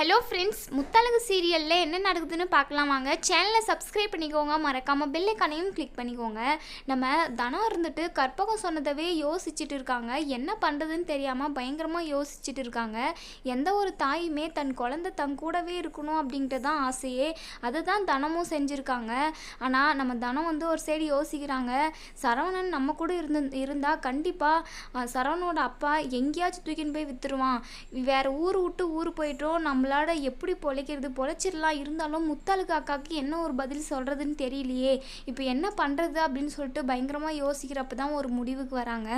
Hello friends Muthazhagu சீரியலில் என்ன நடக்குதுன்னு பார்க்கலாம் வாங்க. சேனலை சப்ஸ்கிரைப் பண்ணிக்கோங்க. மறக்காமல் பெல்லைக்கானையும் கிளிக் பண்ணிக்கோங்க. நம்ம தனம் இருந்துட்டு கற்பகம் சொன்னதவே யோசிச்சுட்டு இருக்காங்க. என்ன பண்ணுறதுன்னு தெரியாமல் பயங்கரமாக யோசிச்சுட்டு இருக்காங்க. எந்த ஒரு தாயுமே தன் குழந்தை தன் கூடவே இருக்கணும் அப்படின்ட்டு தான் ஆசையே. அதை தான் தனமும் செஞ்சுருக்காங்க. ஆனால் நம்ம தனம் வந்து ஒரு சைடு யோசிக்கிறாங்க. சரவணன் நம்ம கூட இருந்து இருந்தால் கண்டிப்பாக சரவணோட அப்பா எங்கேயாச்சும் தூக்கின்னு போய் விற்றுருவான் வேறு ஊர் விட்டு ஊர் போயிட்டோம் நம்மளால எப்படி பொழைக்கிறது? பொழைச்சிடலாம். இருந்தாலும் முத்தாளுக்கு அக்காவுக்கு என்ன ஒரு பதில் சொல்கிறதுன்னு தெரியலையே. இப்போ என்ன பண்ணுறது அப்படின்னு சொல்லிட்டு பயங்கரமாக யோசிக்கிறப்ப தான் ஒரு முடிவுக்கு வராங்க.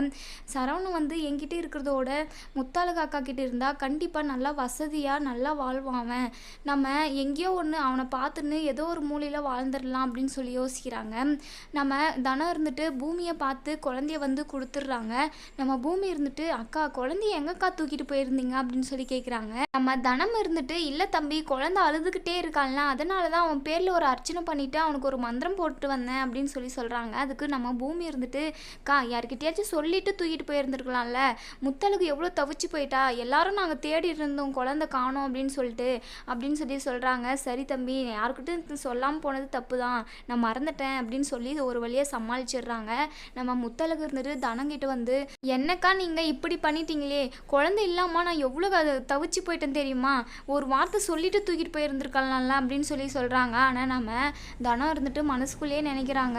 சரவணன் வந்து என்கிட்ட இருக்கிறதோட முத்தாளுக்கு அக்கா கிட்ட இருந்தால் கண்டிப்பாக நல்லா வசதியாக நல்லா வாழ்வான் அவன். நம்ம எங்கேயோ ஒன்று அவனை பார்த்துன்னு ஏதோ ஒரு மூலையில் வாழ்ந்துடலாம் அப்படின்னு சொல்லி யோசிக்கிறாங்க. நம்ம தனம் இருந்துட்டு பூமியை பார்த்து குழந்தைய வந்து கொடுத்துட்றாங்க. நம்ம பூமி இருந்துட்டு அக்கா குழந்தைய எங்கக்கா தூக்கிட்டு போயிருந்தீங்க? அப்படின்னு சொல்லி கேட்குறாங்க நம்ம தனம் இருந்துட்டு இல்லை தம்பி குழந்தை அழுதுகிட்டே இருக்கான்ல அதனால தான் அவன் பேரில் ஒரு அர்ச்சனை பண்ணிவிட்டு அவனுக்கு ஒரு மந்திரம் போட்டு வந்தேன் அப்படின்னு சொல்லி சொல்கிறாங்க அதுக்கு நம்ம பூமி இருந்துட்டு கா யார்கிட்டயாச்சும் சொல்லிட்டு தூக்கிட்டு போயிருந்துருக்கலாம்ல முத்தழகு எவ்வளோ தவிச்சு போயிட்டா எல்லாரும் நாங்கள் தேடி இருந்தோம் குழந்தை காணோம் அப்படின்னு சொல்லிட்டு அப்படின்னு சொல்லி சொல்கிறாங்க சரி தம்பி யாருக்கிட்டும் சொல்லாமல் போனது தப்பு தான் நான் மறந்துட்டேன் அப்படின்னு சொல்லி ஒரு வழியாக சமாளிச்சிடுறாங்க. நம்ம முத்தழகு இருந்துட்டு தனங்கிட்ட வந்து என்னக்கா நீங்கள் இப்படி பண்ணிட்டீங்களே குழந்தை இல்லாமல் நான் எவ்வளோ தவிச்சு போயிட்டேன் தெரியுமா? ஒரு வார்த்தை சொல்லிட்டு தூக்கிட்டு போயிருந்துருக்கலாம்ல அப்படின்னு சொல்லி சொல்கிறாங்க ஆனால் நம்ம தனம் இருந்துட்டு மனசுக்குள்ளேயே நினைக்கிறாங்க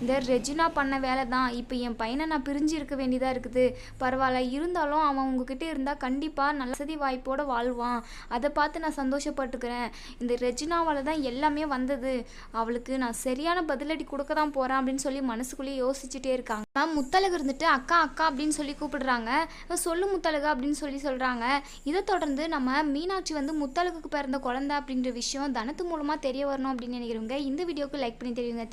இந்த ரெஜினா பண்ண வேலை தான். இப்போ என் பையனை நான் பிரிஞ்சு இருக்க வேண்டியதாக இருக்குது. பரவாயில்ல இருந்தாலும் அவன் உங்ககிட்ட இருந்தால் கண்டிப்பாக நல்ல வசதி வாய்ப்போடு வாழ்வான். அதை பார்த்து நான் சந்தோஷப்பட்டுக்கிறேன். இந்த ரெஜினாவால் தான் எல்லாமே வந்தது. அவளுக்கு நான் சரியான பதிலடி கொடுக்க தான் போகிறேன் அப்படின்னு சொல்லி மனசுக்குள்ளேயே யோசிச்சுட்டே இருக்காங்க. மேம் முத்தழகு இருந்துட்டு அக்கா அக்கா அப்படின்னு சொல்லி கூப்பிடுறாங்க. சொல்லு முத்தழகு அப்படின்னு சொல்லி சொல்கிறாங்க இதை தொடர்ந்து நம்ம மீனாட்சி வந்து வந்து முத்தழகுக்கு பிறந்த குழந்தை அப்படின்ற விஷயம் தனத்து மூலமாக தெரிய வரணும் அப்படின்னு நினைக்கிறவங்க இந்த வீடியோக்கு லைக் பண்ணி தெரியுங்க.